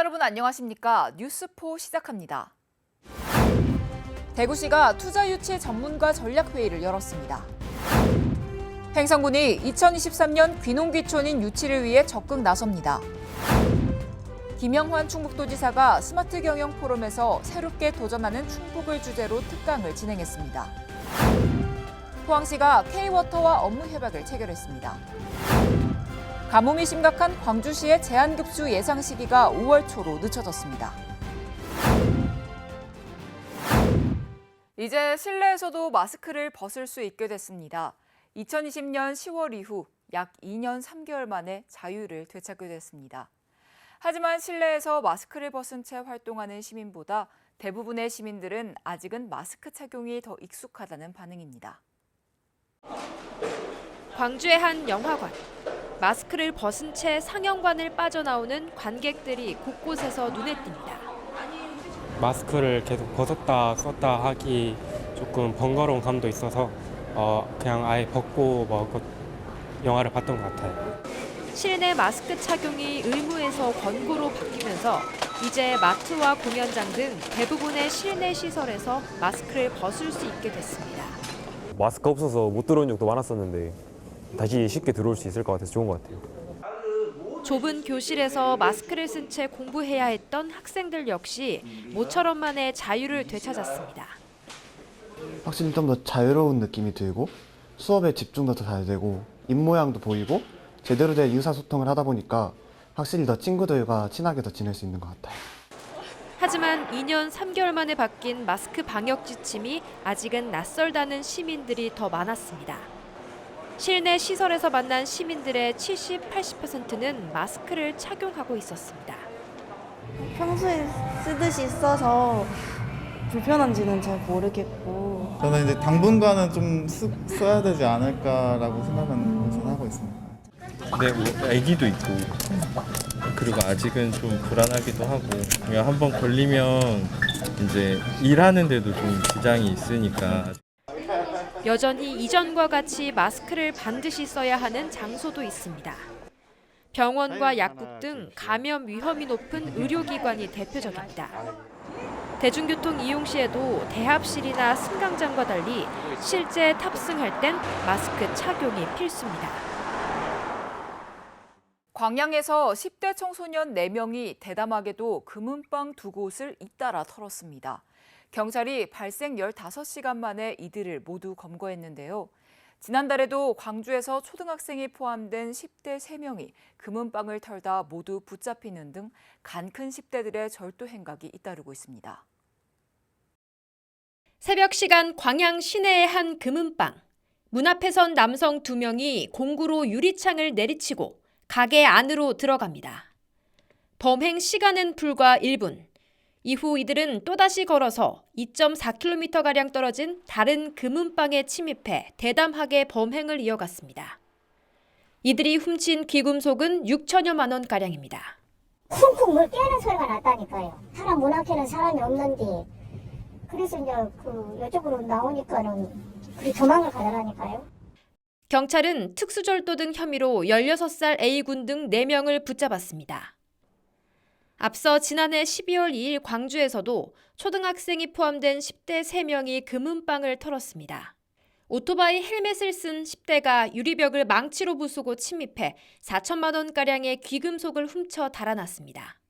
여러분 안녕하십니까? 뉴스포 시작합니다. 대구시가 투자 유치 전문가 전략 회의를 열었습니다. 행성군이 2023년 귀농귀촌인 유치를 위해 적극 나섭니다. 김영환 충북도지사가 스마트 경영 포럼에서 새롭게 도전하는 충북을 주제로 특강을 진행했습니다. 포항시가 K워터와 업무 협약을 체결했습니다. 가뭄이 심각한 광주시의 제한급수 예상 시기가 5월 초로 늦춰졌습니다. 이제 실내에서도 마스크를 벗을 수 있게 됐습니다. 2020년 10월 이후 약 2년 3개월 만에 자유를 되찾게 됐습니다. 하지만 실내에서 마스크를 벗은 채 활동하는 시민보다 대부분의 시민들은 아직은 마스크 착용이 더 익숙하다는 반응입니다. 광주의 한 영화관. 마스크를 벗은 채 상영관을 빠져나오는 관객들이 곳곳에서 눈에 띕니다. 마스크를 계속 벗었다 썼다 하기 조금 번거로운 감도 있어서 어, 그냥 아예 벗고 뭐그 영화를 봤던 것 같아요. 실내 마스크 착용이 의무에서 권고로 바뀌면서 이제 마트와 공연장 등 대부분의 실내 시설에서 마스크를 벗을 수 있게 됐습니다. 마스크 없어서 못 들어온 적도 많았었는데 다시 쉽게 들어올 수 있을 것 같아서 좋은 것 같아요. 좁은 교실에서 마스크를 쓴 채 공부해야 했던 학생들 역시 모처럼만의 자유를 되찾았습니다. 확실히 좀 더 자유로운 느낌이 들고 수업에 집중도 더 잘 되고 입모양도 보이고 제대로 된 의사소통을 하다 보니까 확실히 더 친구들과 친하게 더 지낼 수 있는 것 같아요. 하지만 2년 3개월 만에 바뀐 마스크 방역 지침이 아직은 낯설다는 시민들이 더 많았습니다. 실내 시설에서 만난 시민들의 70, 80%는 마스크를 착용하고 있었습니다. 평소에 쓰듯이 써서 불편한지는 잘 모르겠고 저는 이제 당분간은 좀 쓰, 써야 되지 않을까라고 생각은 하고 있습니다. 네, 뭐 아기도 있고 그리고 아직은 좀 불안하기도 하고 그냥 한번 걸리면 이제 일하는데도 좀 지장이 있으니까 여전히 이전과 같이 마스크를 반드시 써야 하는 장소도 있습니다. 병원과 약국 등 감염 위험이 높은 의료기관이 대표적입니다. 대중교통 이용 시에도 대합실이나 승강장과 달리 실제 탑승할 땐 마스크 착용이 필수입니다. 광양에서 10대 청소년 4명이 대담하게도 금은방 두 곳을 잇따라 털었습니다. 경찰이 발생 15시간 만에 이들을 모두 검거했는데요. 지난달에도 광주에서 초등학생이 포함된 10대 3명이 금은방을 털다 모두 붙잡히는 등 간큰 10대들의 절도 행각이 잇따르고 있습니다. 새벽 시간 광양 시내의 한 금은방. 문 앞에 선 남성 두 명이 공구로 유리창을 내리치고 가게 안으로 들어갑니다. 범행 시간은 불과 1분. 이후 이들은 또다시 걸어서 2.4km가량 떨어진 다른 금은방에 침입해 대담하게 범행을 이어갔습니다. 이들이 훔친 귀금속은 6천여만 원가량입니다. 쿵쿵 물 깨는 소리가 났다니까요. 사람 문 앞에는 사람이 없는데 그래서 이제 그 이쪽으로 나오니까는 그리 도망을 가더라니까요. 경찰은 특수절도 등 혐의로 16살 A군 등 4명을 붙잡았습니다. 앞서 지난해 12월 2일 광주에서도 초등학생이 포함된 10대 3명이 금은방을 털었습니다. 오토바이 헬멧을 쓴 10대가 유리벽을 망치로 부수고 침입해 4천만 원가량의 귀금속을 훔쳐 달아났습니다.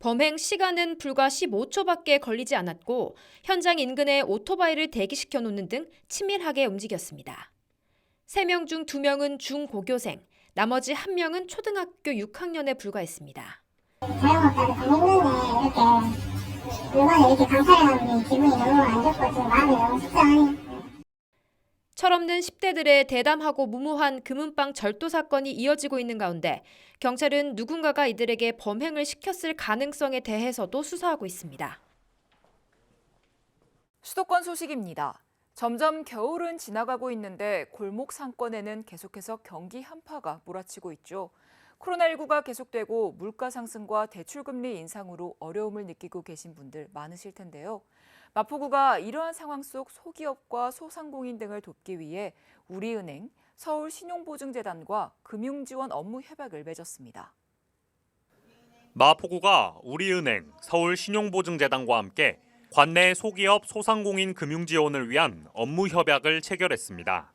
범행 시간은 불과 15초밖에 걸리지 않았고 현장 인근에 오토바이를 대기시켜 놓는 등 치밀하게 움직였습니다. 3명 중 2명은 중고교생, 나머지 1명은 초등학교 6학년에 불과했습니다. 철없는 10대들의 대담하고 무모한 금은방 절도 사건이 이어지고 있는 가운데 경찰은 누군가가 이들에게 범행을 시켰을 가능성에 대해서도 수사하고 있습니다. 수도권 소식입니다. 점점 겨울은 지나가고 있는데 골목 상권에는 계속해서 경기 한파가 몰아치고 있죠. 코로나19가 계속되고 물가 상승과 대출금리 인상으로 어려움을 느끼고 계신 분들 많으실 텐데요. 마포구가 이러한 상황 속 소기업과 소상공인 등을 돕기 위해 우리은행, 서울신용보증재단과 금융지원 업무 협약을 맺었습니다. 마포구가 우리은행, 서울신용보증재단과 함께 관내 소기업 소상공인 금융 지원을 위한 업무 협약을 체결했습니다.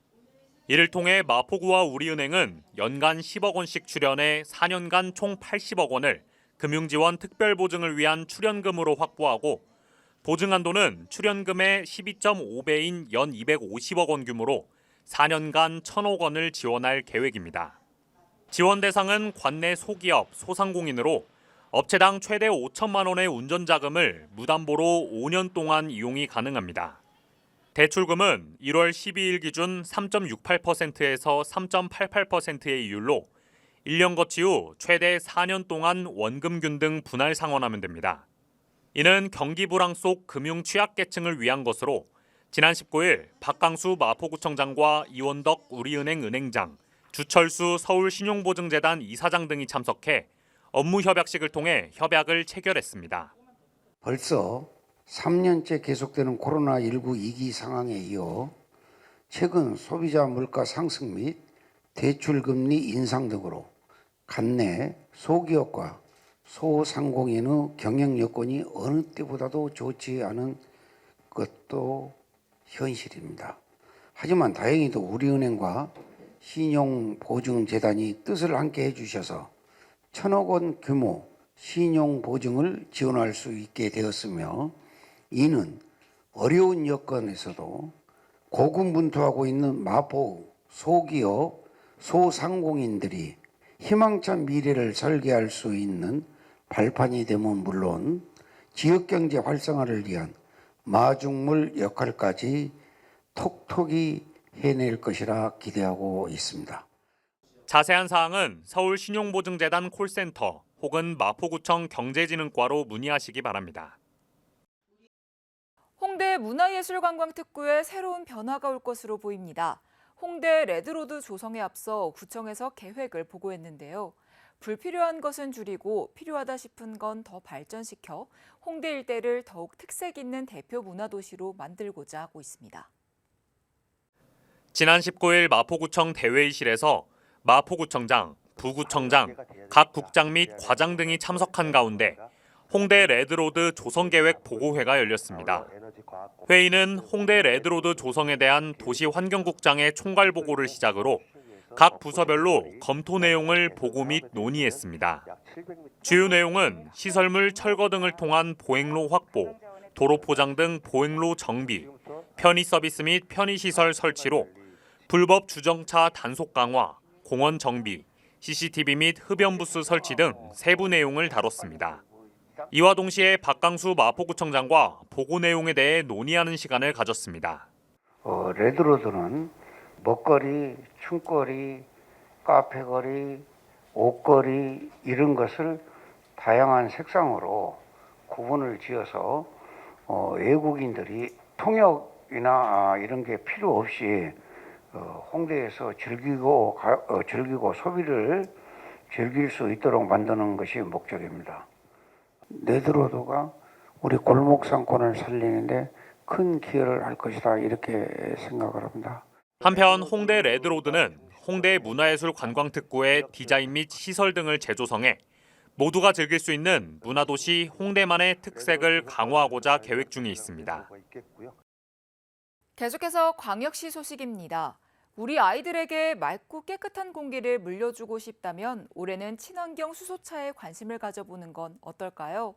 이를 통해 마포구와 우리은행은 연간 10억 원씩 출연해 4년간 총 80억 원을 금융지원 특별보증을 위한 출연금으로 확보하고 보증 한도는 출연금의 12.5배인 연 250억 원 규모로 4년간 1천억 원을 지원할 계획입니다. 지원 대상은 관내 소기업, 소상공인으로 업체당 최대 5천만 원의 운전 자금을 무담보로 5년 동안 이용이 가능합니다. 대출금은 1월 12일 기준 3.68%에서 3.88%의 이율로 1년 거치 후 최대 4년 동안 원금균 등 분할 상환하면 됩니다. 이는 경기 불황 속 금융 취약계층을 위한 것으로 지난 19일 박강수 마포구청장과 이원덕 우리은행 은행장, 주철수 서울신용보증재단 이사장 등이 참석해 업무 협약식을 통해 협약을 체결했습니다. 벌써 3년째 계속되는 코로나19 위기 상황에 이어 최근 소비자 물가 상승 및 대출 금리 인상 등으로 간내 소기업과 소상공인의 경영 여건이 어느 때보다도 좋지 않은 것도 현실입니다. 하지만 다행히도 우리은행과 신용보증재단이 뜻을 함께 해주셔서 천억 원 규모 신용 보증을 지원할 수 있게 되었으며 이는 어려운 여건에서도 고군분투하고 있는 마포 소기업 소상공인들이 희망찬 미래를 설계할 수 있는 발판이 되면 물론 지역경제 활성화를 위한 마중물 역할까지 톡톡히 해낼 것이라 기대하고 있습니다. 자세한 사항은 서울신용보증재단 콜센터 혹은 마포구청 경제진흥과로 문의하시기 바랍니다. 홍대 문화예술관광특구에 새로운 변화가 올 것으로 보입니다. 홍대 레드로드 조성에 앞서 구청에서 계획을 보고했는데요. 불필요한 것은 줄이고 필요하다 싶은 건 더 발전시켜 홍대 일대를 더욱 특색 있는 대표 문화도시로 만들고자 하고 있습니다. 지난 19일 마포구청 대회의실에서 마포구청장, 부구청장, 각 국장 및 과장 등이 참석한 가운데 홍대 레드로드 조성계획 보고회가 열렸습니다. 회의는 홍대 레드로드 조성에 대한 도시환경국장의 총괄 보고를 시작으로 각 부서별로 검토 내용을 보고 및 논의했습니다. 주요 내용은 시설물 철거 등을 통한 보행로 확보, 도로 포장 등 보행로 정비, 편의 서비스 및 편의 시설 설치로 불법 주정차 단속 강화, 공원 정비, CCTV 및 흡연 부스 설치 등 세부 내용을 다뤘습니다. 이와 동시에 박강수 마포구청장과 보고 내용에 대해 논의하는 시간을 가졌습니다. 어, 레드로드는 먹거리, 춤거리, 카페거리, 옷거리 이런 것을 다양한 색상으로 구분을 지어서 어, 외국인들이 통역이나 아, 이런 게 필요 없이 어, 홍대에서 즐기고 가, 어, 즐기고 소비를 즐길 수 있도록 만드는 것이 목적입니다. 네드로드가 우리 골목 상권을 살리는데 큰 기여를 할 것이다 이렇게 생각을 합니다. 한편 홍대 레드로드는 홍대 문화예술 관광특구의 디자인 및 시설 등을 재조성해 모두가 즐길 수 있는 문화도시 홍대만의 특색을 강화하고자 계획 중에 있습니다. 계속해서 광역시 소식입니다. 우리 아이들에게 맑고 깨끗한 공기를 물려주고 싶다면 올해는 친환경 수소차에 관심을 가져보는 건 어떨까요?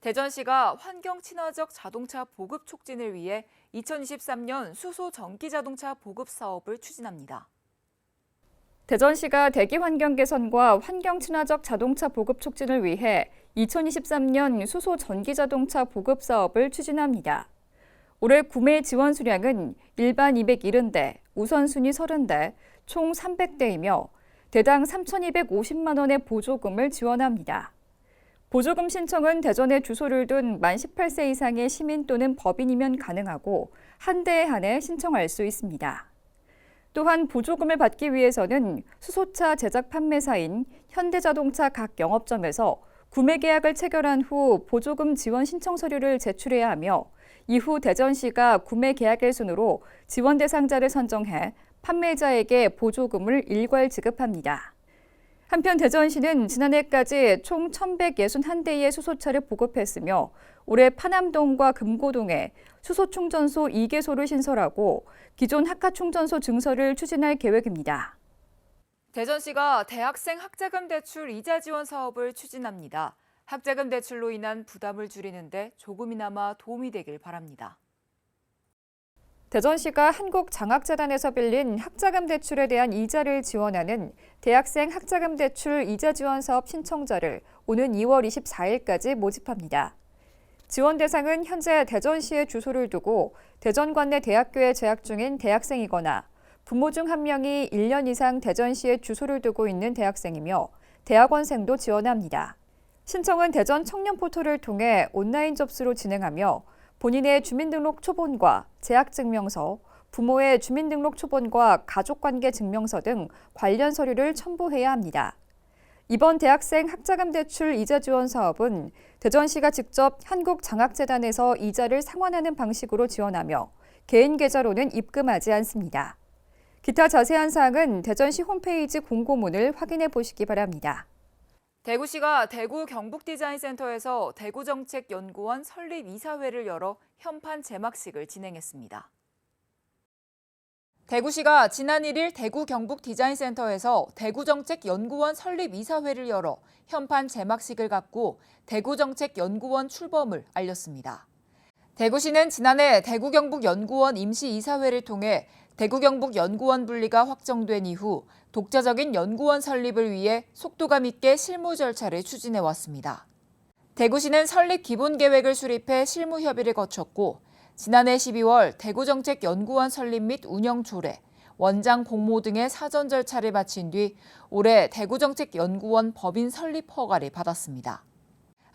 대전시가 환경 친화적 자동차 보급 촉진을 위해 2023년 수소 전기 자동차 보급 사업을 추진합니다. 대전시가 대기 환경 개선과 환경 친화적 자동차 보급 촉진을 위해 2023년 수소 전기 자동차 보급 사업을 추진합니다. 올해 구매 지원 수량은 일반 270대, 우선순위 30대, 총 300대이며 대당 3,250만 원의 보조금을 지원합니다. 보조금 신청은 대전에 주소를 둔 만 18세 이상의 시민 또는 법인이면 가능하고 한 대에 한해 신청할 수 있습니다. 또한 보조금을 받기 위해서는 수소차 제작 판매사인 현대자동차 각 영업점에서 구매 계약을 체결한 후 보조금 지원 신청 서류를 제출해야 하며 이후 대전시가 구매 계약일 순으로 지원 대상자를 선정해 판매자에게 보조금을 일괄 지급합니다. 한편 대전시는 지난해까지 총 1,161대의 수소차를 보급했으며 올해 파남동과 금고동에 수소 충전소 2개소를 신설하고 기존 학과 충전소 증설을 추진할 계획입니다. 대전시가 대학생 학자금 대출 이자 지원 사업을 추진합니다. 학자금 대출로 인한 부담을 줄이는데 조금이나마 도움이 되길 바랍니다. 대전시가 한국장학재단에서 빌린 학자금 대출에 대한 이자를 지원하는 대학생 학자금 대출 이자 지원 사업 신청자를 오는 2월 24일까지 모집합니다. 지원 대상은 현재 대전시에 주소를 두고 대전 관내 대학교에 재학 중인 대학생이거나 부모 중 한 명이 1년 이상 대전시에 주소를 두고 있는 대학생이며 대학원생도 지원합니다. 신청은 대전 청년 포털을 통해 온라인 접수로 진행하며 본인의 주민등록 초본과 재학증명서, 부모의 주민등록 초본과 가족관계 증명서 등 관련 서류를 첨부해야 합니다. 이번 대학생 학자금 대출 이자 지원 사업은 대전시가 직접 한국장학재단에서 이자를 상환하는 방식으로 지원하며 개인 계좌로는 입금하지 않습니다. 기타 자세한 사항은 대전시 홈페이지 공고문을 확인해 보시기 바랍니다. 대구시가 대구 경북디자인센터에서 대구정책연구원 설립 이사회를 열어 현판 제막식을 진행했습니다. 대구시가 지난 1일 대구 경북디자인센터에서 대구정책연구원 설립 이사회를 열어 현판 제막식을 갖고 대구정책연구원 출범을 알렸습니다. 대구시는 지난해 대구 경북 연구원 임시 이사회를 통해 대구 경북 연구원 분리가 확정된 이후 독자적인 연구원 설립을 위해 속도감 있게 실무 절차를 추진해 왔습니다. 대구시는 설립 기본 계획을 수립해 실무 협의를 거쳤고 지난해 12월 대구정책연구원 설립 및 운영 조례, 원장 공모 등의 사전 절차를 마친 뒤 올해 대구정책연구원 법인 설립 허가를 받았습니다.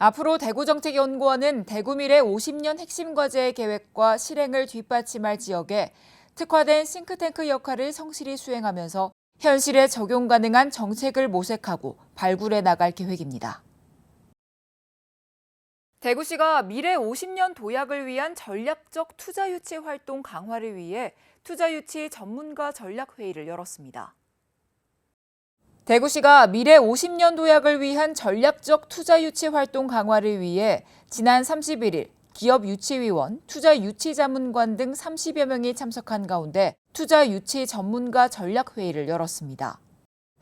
앞으로 대구정책연구원은 대구 미래 50년 핵심 과제의 계획과 실행을 뒷받침할 지역에 특화된 싱크탱크 역할을 성실히 수행하면서 현실에 적용 가능한 정책을 모색하고 발굴해 나갈 계획입니다. 대구시가 미래 50년 도약을 위한 전략적 투자 유치 활동 강화를 위해 투자 유치 전문가 전략 회의를 열었습니다. 대구시가 미래 50년 도약을 위한 전략적 투자 유치 활동 강화를 위해 지난 31일 기업 유치위원, 투자 유치 자문관 등 30여 명이 참석한 가운데 투자 유치 전문가 전략 회의를 열었습니다.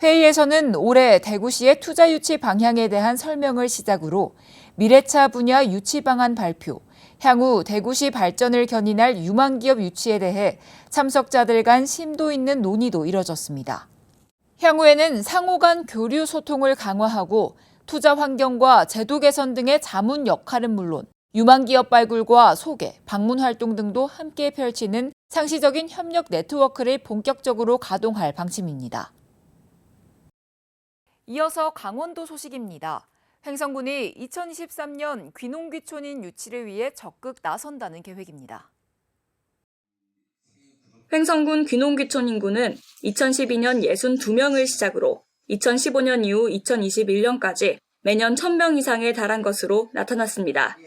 회의에서는 올해 대구시의 투자 유치 방향에 대한 설명을 시작으로 미래차 분야 유치 방안 발표, 향후 대구시 발전을 견인할 유망기업 유치에 대해 참석자들 간 심도 있는 논의도 이뤄졌습니다. 향후에는 상호 간 교류 소통을 강화하고 투자 환경과 제도 개선 등의 자문 역할은 물론 유망기업 발굴과 소개, 방문 활동 등도 함께 펼치는 상시적인 협력 네트워크를 본격적으로 가동할 방침입니다. 이어서 강원도 소식입니다. 횡성군이 2023년 귀농귀촌인 유치를 위해 적극 나선다는 계획입니다. 횡성군 귀농귀촌 인구는 2012년 62명을 시작으로 2015년 이후 2021년까지 매년 1000명 이상에 달한 것으로 나타났습니다.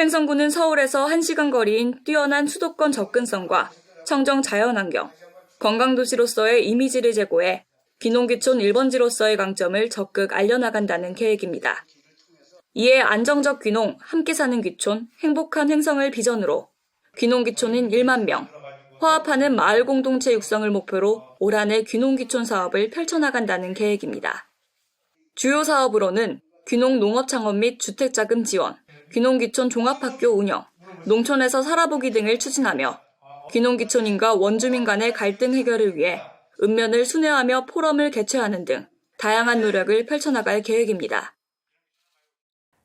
횡성군은 서울에서 1시간 거리인 뛰어난 수도권 접근성과 청정 자연환경, 관광도시로서의 이미지를 제고해 귀농귀촌 1번지로서의 강점을 적극 알려나간다는 계획입니다. 이에 안정적 귀농, 함께 사는 귀촌, 행복한 횡성을 비전으로 귀농귀촌인 1만 명, 화합하는 마을 공동체 육성을 목표로 올 한해 귀농귀촌 사업을 펼쳐나간다는 계획입니다. 주요 사업으로는 귀농 농업 창업 및 주택자금 지원, 귀농귀촌 종합학교 운영, 농촌에서 살아보기 등을 추진하며 귀농귀촌인과 원주민 간의 갈등 해결을 위해 읍면을 순회하며 포럼을 개최하는 등 다양한 노력을 펼쳐나갈 계획입니다.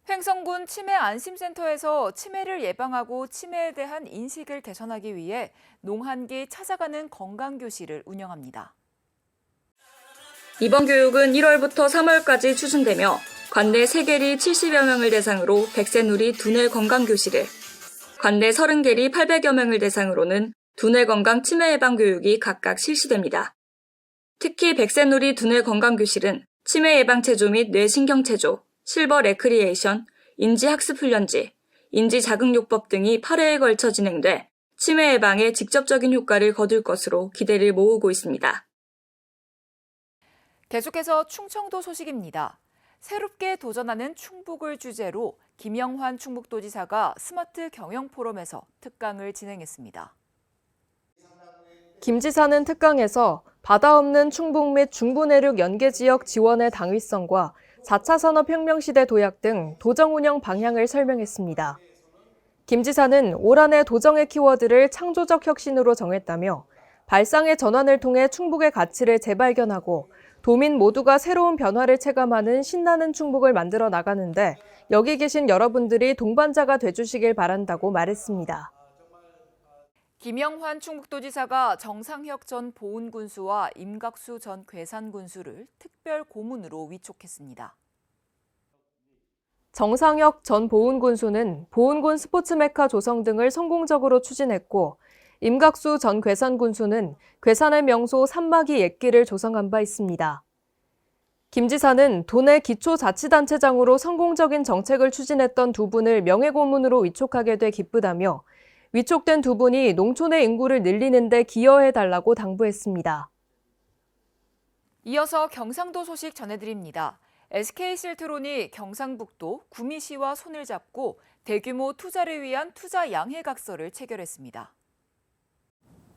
횡성군 치매 안심센터에서 치매를 예방하고 치매에 대한 인식을 개선하기 위해 농한기 찾아가는 건강교실을 운영합니다. 이번 교육은 1월부터 3월까지 추진되며 관내 3개리 70여 명을 대상으로 백세누리 두뇌 건강 교실을, 관내 30개리 800여 명을 대상으로는 두뇌 건강 치매 예방 교육이 각각 실시됩니다. 특히 백세누리 두뇌 건강 교실은 치매 예방 체조 및 뇌신경 체조, 실버 레크리에이션, 인지 학습 훈련지, 인지 자극요법 등이 8회에 걸쳐 진행돼 치매 예방에 직접적인 효과를 거둘 것으로 기대를 모으고 있습니다. 계속해서 충청도 소식입니다. 새롭게 도전하는 충북을 주제로 김영환 충북도지사가 스마트 경영 포럼에서 특강을 진행했습니다. 김 지사는 특강에서 바다 없는 충북 및 중부 내륙 연계 지역 지원의 당위성과 4차 산업혁명 시대 도약 등 도정 운영 방향을 설명했습니다. 김 지사는 올 한해 도정의 키워드를 창조적 혁신으로 정했다며 발상의 전환을 통해 충북의 가치를 재발견하고 도민 모두가 새로운 변화를 체감하는 신나는 충북을 만들어 나가는데 여기 계신 여러분들이 동반자가 돼주시길 바란다고 말했습니다. 김영환 충북도지사가 정상혁 전 보훈군수와 임각수 전 괴산군수를 특별 고문으로 위촉했습니다. 정상혁 전 보훈군수는 보훈군 스포츠 메카 조성 등을 성공적으로 추진했고 임각수 전 괴산 군수는 괴산의 명소 산막이 옛길을 조성한 바 있습니다. 김 지사는 도내 기초자치단체장으로 성공적인 정책을 추진했던 두 분을 명예고문으로 위촉하게 돼 기쁘다며 위촉된 두 분이 농촌의 인구를 늘리는 데 기여해달라고 당부했습니다. 이어서 경상도 소식 전해드립니다. SK실트론이 경상북도 구미시와 손을 잡고 대규모 투자를 위한 투자 양해각서를 체결했습니다.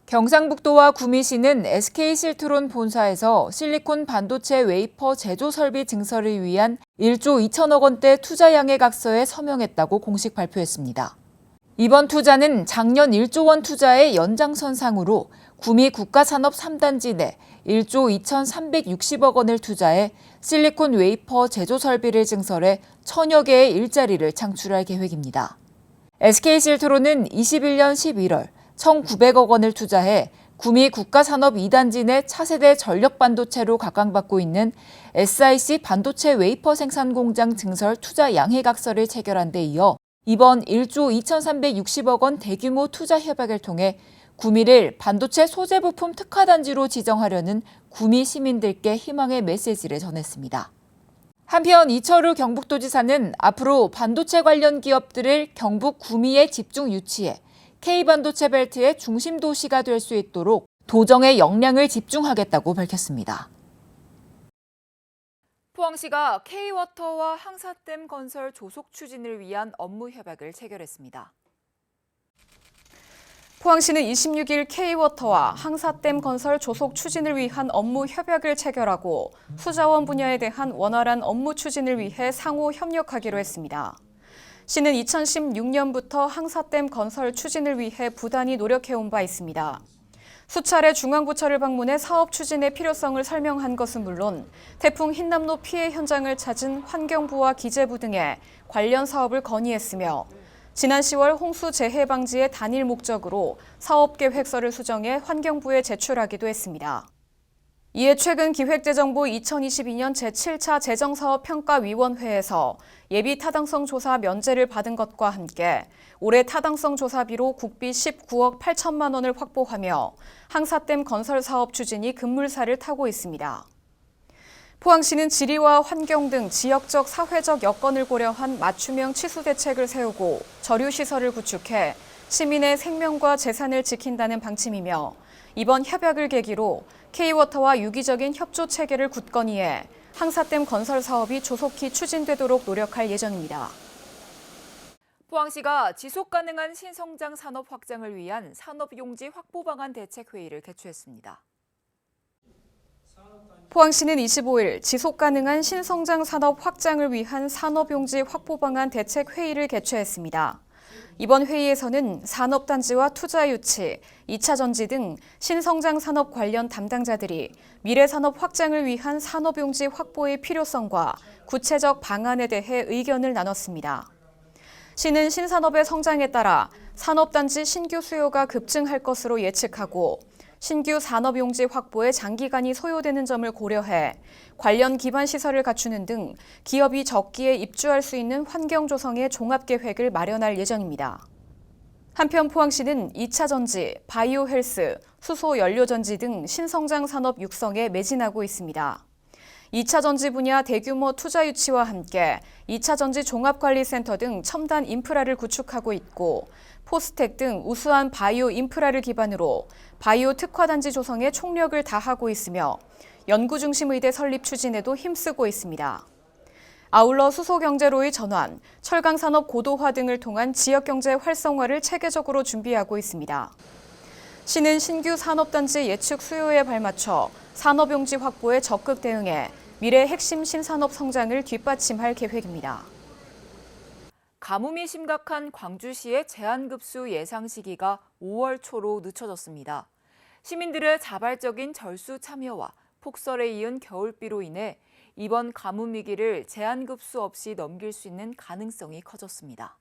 경상북도와 구미시는 SK실트론 본사에서 실리콘 반도체 웨이퍼 제조 설비 증설을 위한 1조 2천억 원대 투자 양해각서에 서명했다고 공식 발표했습니다. 이번 투자는 작년 1조 원 투자의 연장선상으로 구미 국가산업 3단지 내 1조 2,360억 원을 투자해 실리콘 웨이퍼 제조 설비를 증설해 천여 개의 일자리를 창출할 계획입니다. SK실트론은 21년 11월 1,900억 원을 투자해 구미 국가산업 2단지 내 차세대 전력 반도체로 각광받고 있는 SIC 반도체 웨이퍼 생산 공장 증설 투자 양해각서를 체결한 데 이어 이번 1조 2,360억 원 대규모 투자 협약을 통해 구미를 반도체 소재 부품 특화 단지로 지정하려는 구미 시민들께 희망의 메시지를 전했습니다. 한편 이철우 경북도지사는 앞으로 반도체 관련 기업들을 경북 구미에 집중 유치해 K반도체 벨트의 중심 도시가 될 수 있도록 도정의 역량을 집중하겠다고 밝혔습니다. 포항시가 K워터와 항사댐 건설 조속 추진을 위한 업무 협약을 체결했습니다. 포항시는 26일 K워터와 항사댐 건설 조속 추진을 위한 업무 협약을 체결하고 수자원 분야에 대한 원활한 업무 추진을 위해 상호 협력하기로 했습니다. 시는 2016년부터 항사댐 건설 추진을 위해 부단히 노력해온 바 있습니다. 수차례 중앙부처를 방문해 사업 추진의 필요성을 설명한 것은 물론 태풍 흰남노 피해 현장을 찾은 환경부와 기재부 등에 관련 사업을 건의했으며 지난 10월 홍수 재해 방지의 단일 목적으로 사업 계획서를 수정해 환경부에 제출하기도 했습니다. 이에 최근 기획재정부 2022년 제7차 재정사업 평가위원회에서 예비 타당성 조사 면제를 받은 것과 함께 올해 타당성 조사비로 국비 19억 8천만 원을 확보하며 항사댐 건설 사업 추진이 급물살을 타고 있습니다. 포항시는 지리와 환경 등 지역적 사회적 여건을 고려한 맞춤형 치수 대책을 세우고 저류 시설을 구축해 시민의 생명과 재산을 지킨다는 방침이며 이번 협약을 계기로 K워터와 유기적인 협조 체계를 굳건히 해 항사댐 건설 사업이 조속히 추진되도록 노력할 예정입니다. 포항시가 지속 가능한 신성장 산업 확장을 위한 산업용지 확보 방안 대책 회의를 개최했습니다. 포항시는 25일 지속 가능한 신성장 산업 확장을 위한 산업용지 확보 방안 대책 회의를 개최했습니다. 이번 회의에서는 산업단지와 투자 유치, 2차 전지 등 신성장 산업 관련 담당자들이 미래 산업 확장을 위한 산업용지 확보의 필요성과 구체적 방안에 대해 의견을 나눴습니다. 시는 신산업의 성장에 따라 산업단지 신규 수요가 급증할 것으로 예측하고 신규 산업용지 확보에 장기간이 소요되는 점을 고려해 관련 기반 시설을 갖추는 등 기업이 적기에 입주할 수 있는 환경 조성의 종합 계획을 마련할 예정입니다. 한편 포항시는 2차 전지, 바이오 헬스, 수소 연료 전지 등 신성장 산업 육성에 매진하고 있습니다. 2차 전지 분야 대규모 투자 유치와 함께 2차 전지 종합관리센터 등 첨단 인프라를 구축하고 있고 포스텍 등 우수한 바이오 인프라를 기반으로 바이오 특화단지 조성에 총력을 다하고 있으며 연구 중심 의대 설립 추진에도 힘쓰고 있습니다. 아울러 수소 경제로의 전환, 철강 산업 고도화 등을 통한 지역 경제 활성화를 체계적으로 준비하고 있습니다. 시는 신규 산업단지 예측 수요에 발맞춰 산업용지 확보에 적극 대응해 미래 핵심 신산업 성장을 뒷받침할 계획입니다. 가뭄이 심각한 광주시의 제한급수 예상 시기가 5월 초로 늦춰졌습니다. 시민들의 자발적인 절수 참여와 폭설에 이은 겨울비로 인해 이번 가뭄 위기를 제한급수 없이 넘길 수 있는 가능성이 커졌습니다.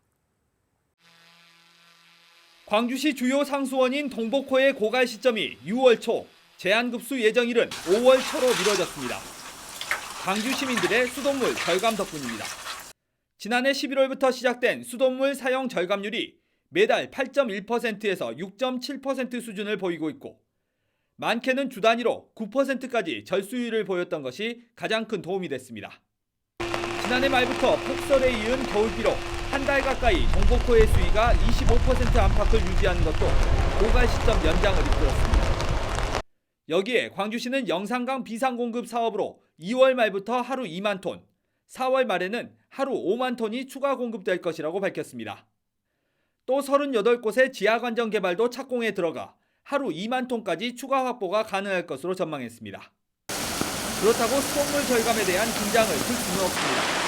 광주시 주요 상수원인 동복호의 고갈 시점이 6월 초, 제한급수 예정일은 5월 초로 미뤄졌습니다. 광주 시민들의 수돗물 절감 덕분입니다. 지난해 11월부터 시작된 수돗물 사용 절감률이 매달 8.1%에서 6.7% 수준을 보이고 있고 많게는 주 단위로 9%까지 절수율을 보였던 것이 가장 큰 도움이 됐습니다. 지난해 말부터 폭설에 이은 겨울비로 한 달 가까이 동복호의 수위가 25% 안팎을 유지하는 것도 고갈 시점 연장을 이끌었습니다. 여기에 광주시는 영산강 비상공급 사업으로 2월 말부터 하루 2만 톤, 4월 말에는 하루 5만 톤이 추가 공급될 것이라고 밝혔습니다. 또 38곳의 지하관정 개발도 착공에 들어가 하루 2만 톤까지 추가 확보가 가능할 것으로 전망했습니다. 그렇다고 수돗물 절감에 대한 긴장을 풀 수는 없습니다.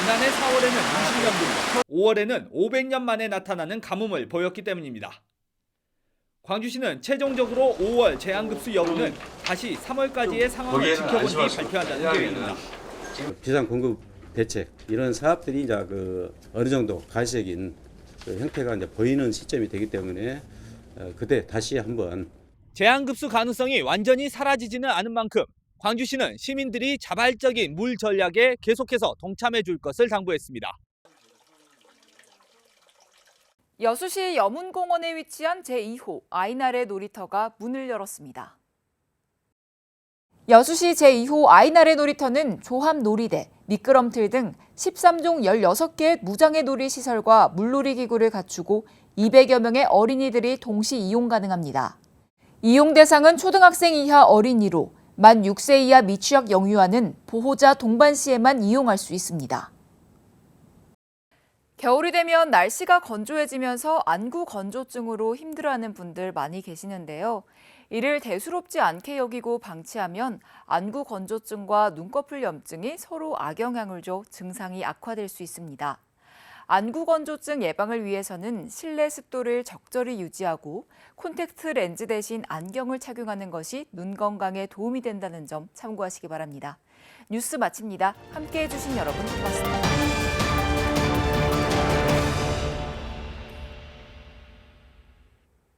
지난해 4월에는 20년 분, 5월에는 500년 만에 나타나는 가뭄을 보였기 때문입니다. 광주시는 최종적으로 5월 제한급수 여부는 다시 3월까지의 상황을 지켜본 뒤 발표한다는 계획입니다. 비상 공급 대책 이런 사업들이 이제 그 어느 정도 가시적인 그 형태가 이제 보이는 시점이 되기 때문에 어, 그때 다시 한번 제한급수 가능성이 완전히 사라지지는 않은 만큼 광주시는 시민들이 자발적인 물 전략에 계속해서 동참해 줄 것을 당부했습니다. 여수시 여문공원에 위치한 제2호 아이나래 놀이터가 문을 열었습니다. 여수시 제2호 아이나래 놀이터는 조합 놀이대, 미끄럼틀 등 13종 16개의 무장애 놀이 시설과 물놀이 기구를 갖추고 200여 명의 어린이들이 동시 이용 가능합니다. 이용 대상은 초등학생 이하 어린이로 만 6세 이하 미취학 영유아는 보호자 동반 시에만 이용할 수 있습니다. 겨울이 되면 날씨가 건조해지면서 안구 건조증으로 힘들어하는 분들 많이 계시는데요. 이를 대수롭지 않게 여기고 방치하면 안구 건조증과 눈꺼풀 염증이 서로 악영향을 줘 증상이 악화될 수 있습니다. 안구 건조증 예방을 위해서는 실내 습도를 적절히 유지하고 콘택트 렌즈 대신 안경을 착용하는 것이 눈 건강에 도움이 된다는 점 참고하시기 바랍니다. 뉴스 마칩니다. 함께 해 주신 여러분 고맙습니다.